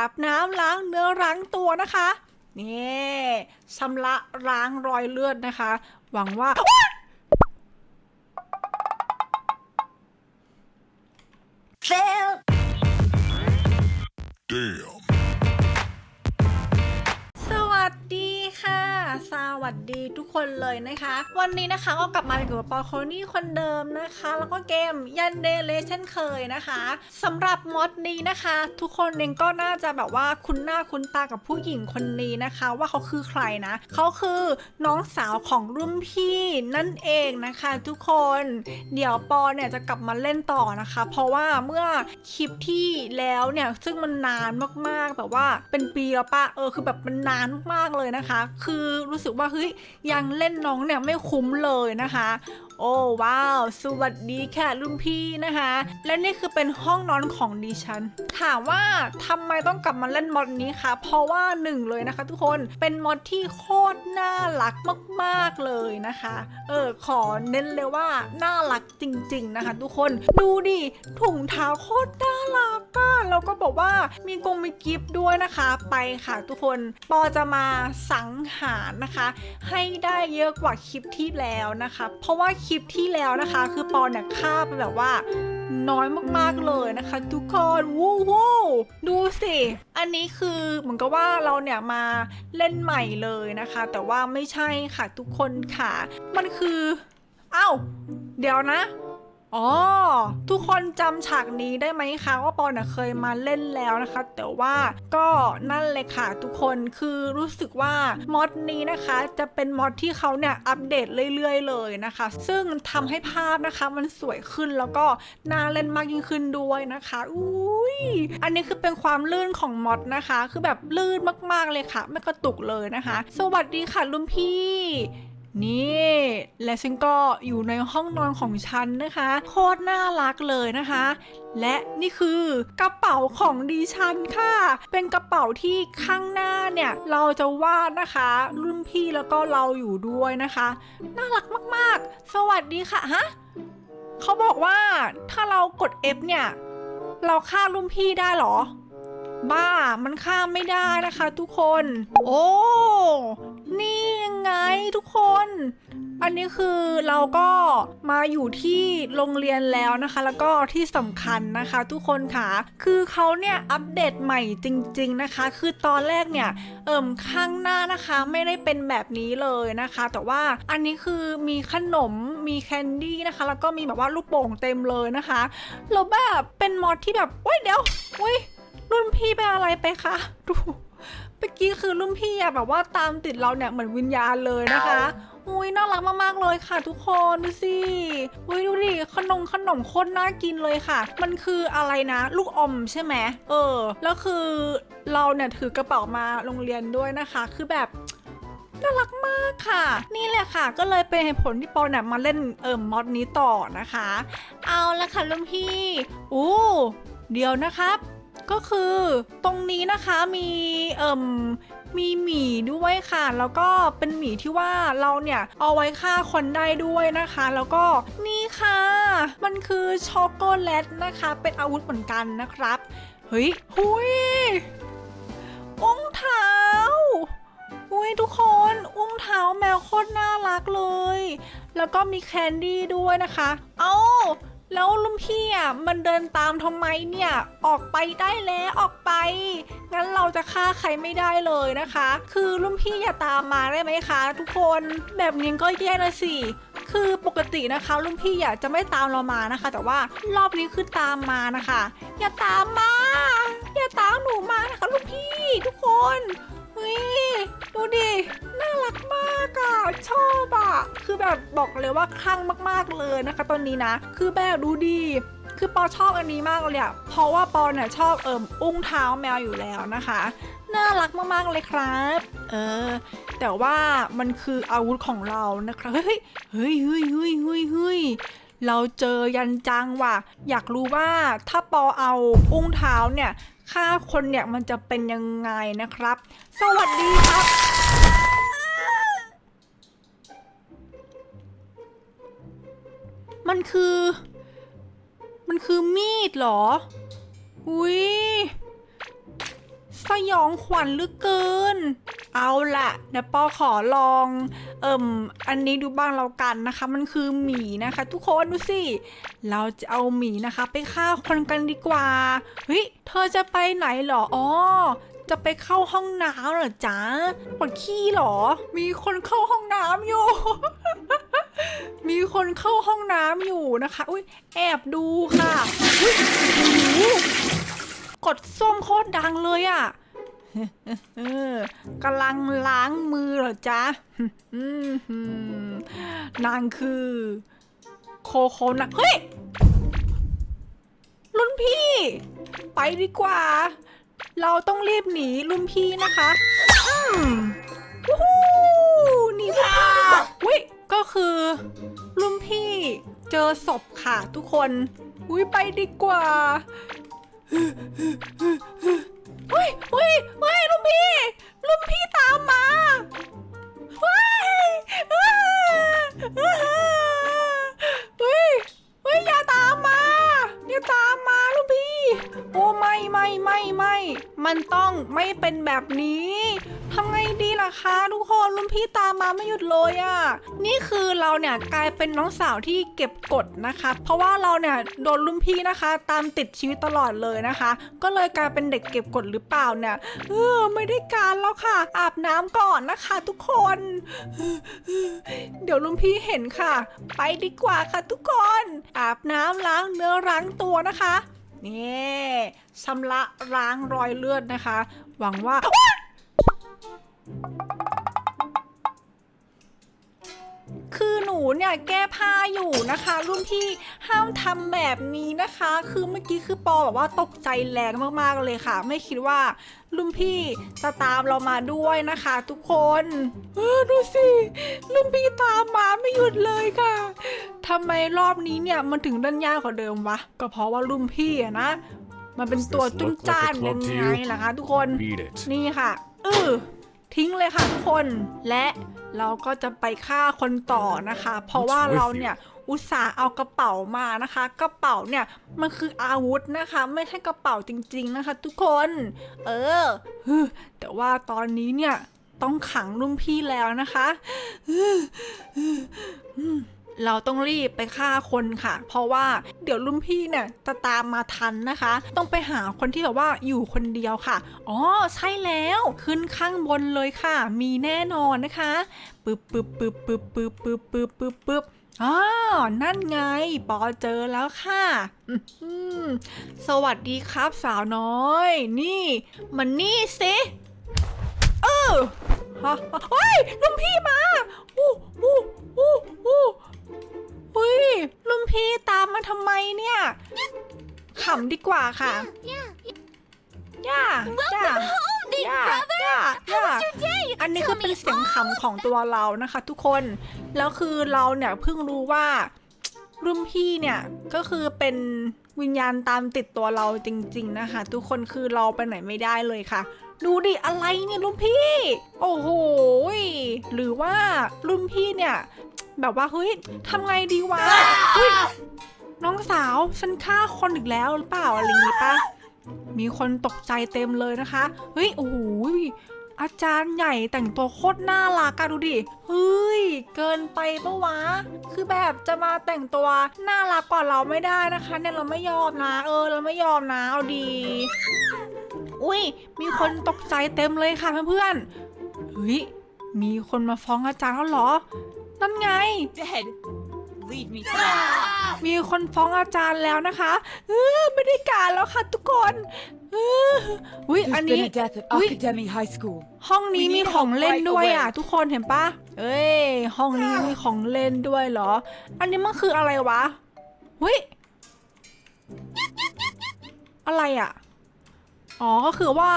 อาบน้ำล้างเนื้อล้างตัวนะคะนี่ชำระล้างรอยเลือดนะคะ หวังว่า Damn. สวัสดีทุกคนเลยนะคะ วันนี้นะคะก็กลับมาอยู่กับปอโคนี่คนเดิมนะคะ แล้วก็เกมยันเดเลเช่นเคยนะคะสำหรับมอดนี้นะคะ ทุกคนเองก็น่าจะแบบว่าคุ้นหน้าคุ้นตากับผู้หญิงคนนี้นะคะ ว่าเขาคือใครนะเขาคือน้องสาวของรุ่นพี่นั่นเองนะคะ ทุกคนเดี๋ยวปอเนี่ยจะกลับมาเล่นต่อนะคะ เพราะว่าเมื่อคลิปที่แล้วเนี่ยซึ่งมันนานมากๆแบบว่าเป็นปีแล้วปะเออคือแบบมันนานมากๆเลยนะคะ คือรู้สึกว่าเฮ้ยยังเล่นน้องเนี่ยไม่คุ้มเลยนะคะ โอ้ว้าว สวัสดีค่ะรุ่นพี่นะคะ และนี่คือเป็นห้องนอนของดิฉัน ถามว่าทำไมต้องกลับมาเล่นมอดนี้คะ เพราะว่าหนึ่งเลยนะคะทุกคนเป็นมอดที่โคตรน่ารักมากๆเลยนะคะ เออขอเน้นเลยว่าน่ารักจริง ๆนะคะ ทุกคนดูดิถุงเท้าโคตรน่ารักก บอกว่ามีกงมีกิฟต์ด้วยนะคะไปค่ะทุกคนปอจะมาสังหารนะคะ ให้ได้เยอะกว่าคลิปที่แล้วนะคะ เพราะว่าคลิปที่แล้วนะคะ คือปอเนี่ยฆ่าไปแบบว่าน้อยมากๆเลยนะคะ ทุกคนวู้วู้ดูสิ อันนี้คือเหมือนกับว่าเราเนี่ยมาเล่นใหม่เลยนะคะ แต่ว่าไม่ใช่ค่ะทุกคนค่ะ มันคือ เอ้า เดี๋ยวนะ อ๋อ ทุกคนจำฉากนี้ได้ไหมคะ ว่าปอนน่ะเคยมาเล่นแล้วนะคะ แต่ว่าก็นั่นเลยค่ะทุกคนคือรู้สึกว่ามอดนี้นะคะ จะเป็นมอดที่เขาเนี่ยอัปเดตเรื่อยๆ เลยนะคะ ซึ่งทำให้ภาพนะคะมันสวยขึ้นแล้วก็น่าเล่นมากยิ่งขึ้นด้วยนะคะอุ้ยอันนี้คือเป็นความลื่นของมอดนะคะ คือแบบลื่นมากๆเลยค่ะ ไม่กระตุกเลยนะคะ สวัสดีค่ะรุ่นพี่ นี่ และฉันก็อยู่ในห้องนอนของฉันนะคะ โคตรน่ารักเลยนะคะ และนี่คือกระเป๋าของดิฉันค่ะ เป็นกระเป๋าที่ข้างหน้าเนี่ย เราจะวาดนะคะ รุ่นพี่แล้วก็เราอยู่ด้วยนะคะ น่ารักมากๆ สวัสดีค่ะฮะเขาบอกว่าถ้าเรากด F เนี่ย เราฆ่ารุ่นพี่ได้เหรอ บ้ามันข้าไม่ได้นะคะ ทุกคน โอ้นี่ ไงทุกคน อันนี้คือเราก็มาอยู่ที่โรงเรียนแล้วนะคะ แล้วก็ที่สำคัญนะคะ ทุกคนค่ะ คือเขาเนี่ยอัปเดตใหม่จริง ๆนะคะ คือตอนแรกเนี่ยเอิ่มข้างหน้านะคะไม่ได้เป็นแบบนี้เลยนะคะ แต่ว่าอันนี้คือมีขนมมีแคนดี้นะคะ แล้วก็มีแบบว่าลูกโป่งเต็มเลยนะคะแล้วแบบเป็นมอดที่แบบเว้ยเดี๋ยวเว้ยรุ่นพี่เป็นอะไรไปคะดู เมื่อกี้คือรุ่นพี่อะแบบว่าตามติดเราเนี่ยเหมือนวิญญาณเลยนะคะ อุ้ยน่ารักมากๆเลยค่ะทุกคนดูสิ อุ้ยดูดิขนมขนมโคตรน่ากินเลยค่ะ มันคืออะไรนะ ลูกอมใช่ไหมเออ แล้วคือเราเนี่ยถือกระเป๋ามาโรงเรียนด้วยนะคะ คือแบบน่ารักมากค่ะ นี่แหละค่ะ ก็เลยเป็นเหตุผลที่ปอเนี่ยมาเล่นเอิ่มมอดนี้ต่อนะคะ เอาละค่ะรุ่นพี่ อู้ เดี๋ยวนะครับ ก็คือตรงนี้นะคะมีเอ่มมีหมีด้วยค่ะ แล้วก็เป็นหมีที่ว่าเราเนี่ยเอาไว้ฆ่าคนได้ด้วยนะคะ แล้วก็นี่ค่ะ มันคือช็อกโกแลตนะคะ เป็นอาวุธเหมือนกันนะครับ เฮ้ยหุยอุ้งเท้าอุ้ยทุกคนอุ้งเท้าแมวโคตรน่ารักเลย แล้วก็มีแคนดี้ด้วยนะคะ เอ้า แล้วลุงพี่อะมันเดินตามทำไมเนี่ย ออกไปได้แล้วออกไป งั้นเราจะฆ่าใครไม่ได้เลยนะคะ คือลุงพี่อย่าตามมาได้ไหมคะ ทุกคนแบบนี้ก็แย่นะสิคือปกตินะคะลุงพี่อยากจะไม่ตามเรามานะคะ แต่ว่ารอบนี้คือตามมานะคะ อย่าตามมา อย่าตามหนูมานะคะลุงพี่ทุกคน ฮ้ย ดูดิ น่ารักมากอะชอบอะคือแบบบอกเลยว่าคลั่งมากๆเลยนะคะตอนนี้นะ คือแบบดูดีคือปอชอบอันนี้มากเลยอะเพราะว่าปอเนี่ยชอบเอิมอุ้งเท้าแมวอยู่แล้วนะคะ น่ารักมากๆเลยครับ เออ แต่ว่ามันคืออาวุธของเรานะครับเฮ้ย เฮ้ยเฮ้ยเฮ้ยเฮ้ยเฮ้ยเราเจอยันจังว่ะ อยากรู้ว่าถ้าปอเอาอุ้งเท้าเนี่ย ฆ่าคนเนี่ยมันจะเป็นยังไงนะครับ สวัสดีครับ มันคือ มันคือมีดเหรอ อุ้ยสยองขวัญเหลือเกิน เอาล่ะเดี๋ยวปอขอลอง เอิ่ม อันนี้ดูบ้างเรากันนะคะ มันคือหมีนะคะ ทุกคนดูสิ เราจะเอาหมีนะคะ ไปฆ่าคนกันดีกว่า เฮ้ย เธอจะไปไหนเหรอ อ๋อ จะไปเข้าห้องน้ำเหรอจ๊ะปวดขี้เหรอ มีคนเข้าห้องน้ำอยู่ มีคนเข้าห้องน้ำอยู่นะคะ อุ้ยแอบดูค่ะโอ้โหกดส้มโคตรดังเลยอะ่ะ กำลังล้างมือเหรอจ๊ะอืมหืมนางคือ โคโคนะเฮ้ยรุ่นพี่ ไปดีกว่า เราต้องรีบหนีรุ่นพี่นะคะอืมวู้ฮู้หนีรุ่นพี่ดีกว่าวิก็คือ รุ่นพี่ เจอศพค่ะทุกคน อุ้ยไปดีกว่า เฮ้ยเฮ้ยเฮ้ยลุงพี่ ลุงพี่ตามมาเฮ้ยเฮ้ยเฮ้ยเฮ้ยอย่าตามมาอย่าตามมาลุงพี่ โอ้ไม่ไม่ไม่ไม่ มันต้องไม่เป็นแบบนี้ ทำไงดีล่ะคะทุกคนรุ่นพี่ตามมาไม่หยุดเลยอะ่ะ นี่คือเราเนี่ยกลายเป็นน้องสาวที่เก็บกดนะคะ เพราะว่าเราเนี่ยโดนรุ่นพี่นะคะ ตามติดชีวิตตลอดเลยนะคะ ก็เลยกลายเป็นเด็กเก็บกดหรือเปล่าเนี่ยเออไม่ได้การแล้วค่ะ อาบน้ำก่อนนะคะ ทุกคน เดี๋ยวลุงพี่เห็นค่ะ ไปดีกว่าค่ะทุกคน อาบน้ำล้างเนื้อล้างตัวนะคะนี่ชำระล้างรอยเลือดนะคะ หวังว่า คือหนูเนี่ยแก้ผ้าอยู่นะคะ รุ่นพี่ห้ามทำแบบนี้นะคะ คือเมื่อกี้คือปอแบบว่าตกใจแรงมากๆเลยค่ะ ไม่คิดว่ารุ่นพี่จะตามเรามาด้วยนะคะ ทุกคนเออดูสิรุ่นพี่ตามมาไม่หยุดเลยค่ะทำไมรอบนี้เนี่ยมันถึงดันยากกว่าเดิมวะก็เพราะว่ารุ่นพี่อะนะมันเป็นตัวจุ้นจ้านยังไงล่ะคะ ทุกคน Beat it. นี่ค่ะเออ ทิ้งเลยค่ะทุกคน และเราก็จะไปฆ่าคนต่อนะคะ เพราะว่า with เราเนี่ยอุตส่าห์เอากระเป๋ามานะคะ กระเป๋าเนี่ยมันคืออาวุธนะคะ ไม่ใช่กระเป๋าจริง ๆนะคะ ทุกคน เออฮึแต่ว่าตอนนี้เนี่ยต้องขังรุ่นพี่แล้วนะคะฮึฮึ เราต้องรีบไปฆ่าคนค่ะ เพราะว่าเดี๋ยวรุ่นพี่เนี่ยจะตามมาทันนะคะ ต้องไปหาคนที่แบบว่าอยู่คนเดียวค่ะ อ๋อใช่แล้วขึ้นข้างบนเลยค่ะ มีแน่นอนนะคะปึ๊บปึ๊บปึ๊บปึ๊บปึ๊บปึ๊บปึ๊บปึ๊บปึ๊บอ๋อ นั่นไง ปอเจอแล้วค่ะ สวัสดีครับสาวน้อย นี่มันนี่สิเออฮะเฮ้ยลุงพี่มา อู้อู้อู้อู้ เฮ้ยลุงพี่ตามมาทำไมเนี่ยขำดีกว่าค่ะย่าย่าย่าย่าย่าอันนี้คือเป็นเสียงขำของตัวเรานะคะ ทุกคน แล้วคือเราเนี่ยเพิ่งรู้ว่ารุ่นพี่เนี่ยก็คือเป็นวิญญาณตามติดตัวเราจริง ๆนะคะ ทุกคนคือเราไปไหนไม่ได้เลยค่ะ ดูดิอะไรเนี่ยรุ่นพี่ โอ้โหยหรือว่ารุ่นพี่เนี่ย แบบว่าเฮ้ยทำไงดีวะเฮ้ยน้องสาวฉันฆ่าคนอีกแล้วหรือเปล่าอะไรอย่างงี้ปะมีคนตกใจเต็มเลยนะคะ เฮ้ย โอ้โหยอาจารย์ใหญ่แต่งตัวโคตรน่ารักอะดูดิ เฮ้ย เกินไปปะวะ คือแบบจะมาแต่งตัวน่ารักกว่าเราไม่ได้นะคะ เนี่ยเราไม่ยอมนะ เออ เราไม่ยอมนะ เอาดี อุ้ย มีคนตกใจเต็มเลยค่ะเพื่อนๆ เฮ้ย มีคนมาฟ้องอาจารย์แล้วเหรอ นั่นไง Dead. Lead me to that. มีคนฟ้องอาจารย์แล้วนะคะเออไม่ได้การแล้วค่ะทุกคนเอออุ้ย There's อัน been นี้ a death at Ui. Academy High School. ห้องนี้ We need มีของเล่น help right ด้วยอะ away ทุกคนเห็นปะเอ้ย ห้องนี้มีของเล่นด้วยเหรอ อันนี้มันคืออะไรวะเฮ้ย อะไรอะ อ๋อ ก็คือว่า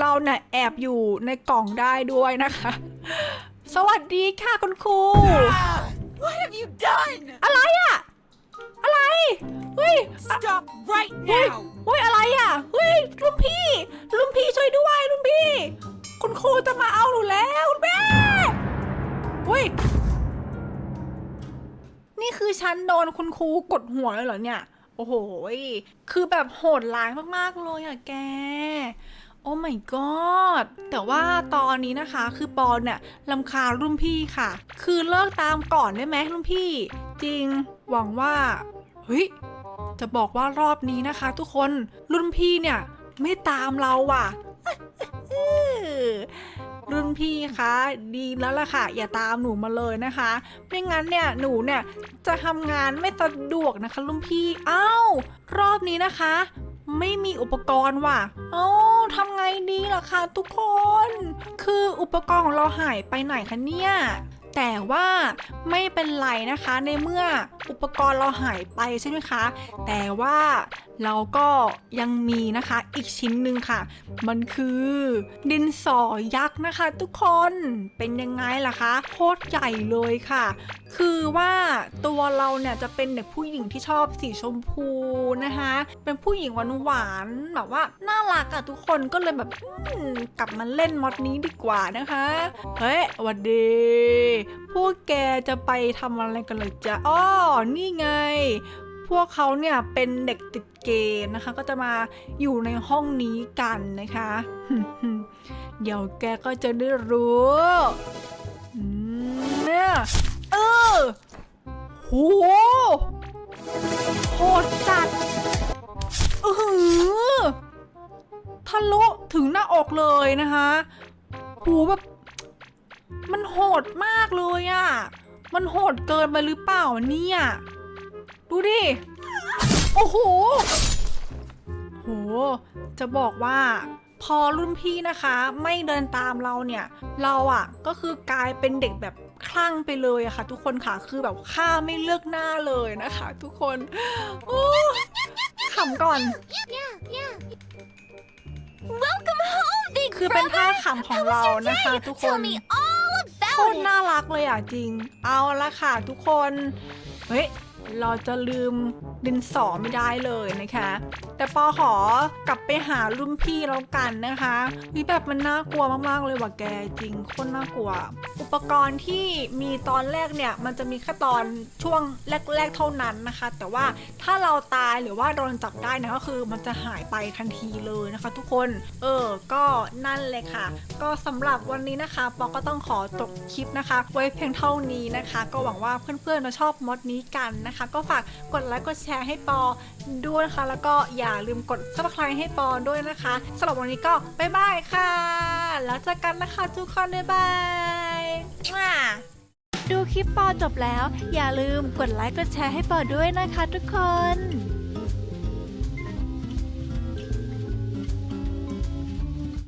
เราเนี่ยแอบอยู่ในกล่องได้ด้วยนะคะ สวัสดีค่ะคุณครู What have you done? อะไรอะอะไรเฮ้ย Stop right เฮ้ย now. เฮ้ยอะไรอะเฮ้ยลุงพี่ลุงพี่ช่วยด้วยลุงพี่ คุณครูจะมาเอาหนูแล้วคุณแม่เฮ้ย นี่คือฉันโดนคุณครูกดหัวเลยเหรอเนี่ย โอ้โหยคือแบบโหดร้ายมากๆเลยอะแกโโอ้ my god แต่ว่าตอนนี้นะคะคือปอนเนี่ยลำคาญรุ่นพี่ค่ะ คือเลิกตามก่อนได้ไหมรุ่นพี่ จริงหวังว่าเฮ้ยจะบอกว่ารอบนี้นะคะ ทุกคนรุ่นพี่เนี่ยไม่ตามเราว่ะรุ่นพี่คะดีแล้วล่ะค่ะ อย่าตามหนูมาเลยนะคะ ไม่งั้นเนี่ยหนูเนี่ยจะทำงานไม่สะดวกนะคะรุ่นพี่อ้าวรอบนี้นะคะ ไม่มีอุปกรณ์ว่ะเอ้าทำไงดีล่ะคะทุกคน คืออุปกรณ์ของเราหายไปไหนคะเนี่ยแต่ว่าไม่เป็นไรนะคะในเมื่ออุปกรณ์เราหายไปใช่ไหมคะ แต่ว่า เราก็ยังมีนะคะอีกชิ้นหนึ่งค่ะ มันคือดินสอยักษ์นะคะ ทุกคนเป็นยังไงล่ะคะโคตรใหญ่เลยค่ะ คือว่าตัวเราเนี่ยจะเป็นเด็กผู้หญิงที่ชอบสีชมพูนะคะ เป็นผู้หญิงหวานหวานแบบว่าน่ารักอะทุกคนก็เลยแบบกลับมาเล่นมอดนี้ดีกว่านะคะเฮ้ยวันดีพวกแกจะไปทำอะไรกันเลยจะอ้อนี่ไง พวกเขาเนี่ยเป็นเด็กติดเกมนะคะ ก็จะมาอยู่ในห้องนี้กันนะคะ เดี๋ยวแกก็จะได้รู้เนี่ยเออโหโหดจัดเออทะลุถึงหน้าอกเลยนะคะหูแบบมันโหดมากเลยอะ่ะ มันโหดเกินไปหรือเปล่าเนี่ย ดูดิ โอ้โห โห จะบอกว่าพอรุ่นพี่นะคะไม่เดินตามเราเนี่ย เราอะ่ะก็คือกลายเป็นเด็กแบบคลั่งไปเลยอะค่ะ ทุกคนค่ะคือแบบฆ่าไม่เลือกหน้าเลยนะคะ ทุกคนโอ้ขำก่อน Welcome home, big คือเป็นท่าขำของเรานะคะ ทุกคน Tell me all โค about ตร it. น่ารักเลยอะจริง เอาละค่ะ ทุกคน เฮ้ย เราจะลืมดินสอไม่ได้เลยนะคะ แต่ปอขอกลับไปหารุ่นพี่แล้วกันนะคะวิแบบมันน่ากลัวมากๆเลยว่ะแกจริงโคตรน่ากลัว อุปกรณ์ที่มีตอนแรกเนี่ยมันจะมีแค่ตอนช่วงแรกๆเท่านั้นนะคะ แต่ว่าถ้าเราตายหรือว่าโดนจับได้นะก็คือมันจะหายไปทันทีเลยนะคะ ทุกคนเออก็นั่นเลยค่ะ ก็สำหรับวันนี้นะคะปอก็ต้องขอจบคลิปนะคะ ไว้เพียงเท่านี้นะคะ ก็หวังว่าเพื่อนๆจะชอบมดนี้กันนะคะ ก็ฝากกดไลค์กดแชร์ให้ปอด้วยนะคะ แล้วก็อย่าลืมกด subscribe ให้ปอด้วยนะคะสำหรับวันนี้ก็บ๊ายบายค่ะ แล้วเจอกันนะคะทุกคนบ๊ายบายมั่วดูคลิปปอจบแล้ว อย่าลืมกดไลค์กดแชร์ให้ปอด้วยนะคะทุกคน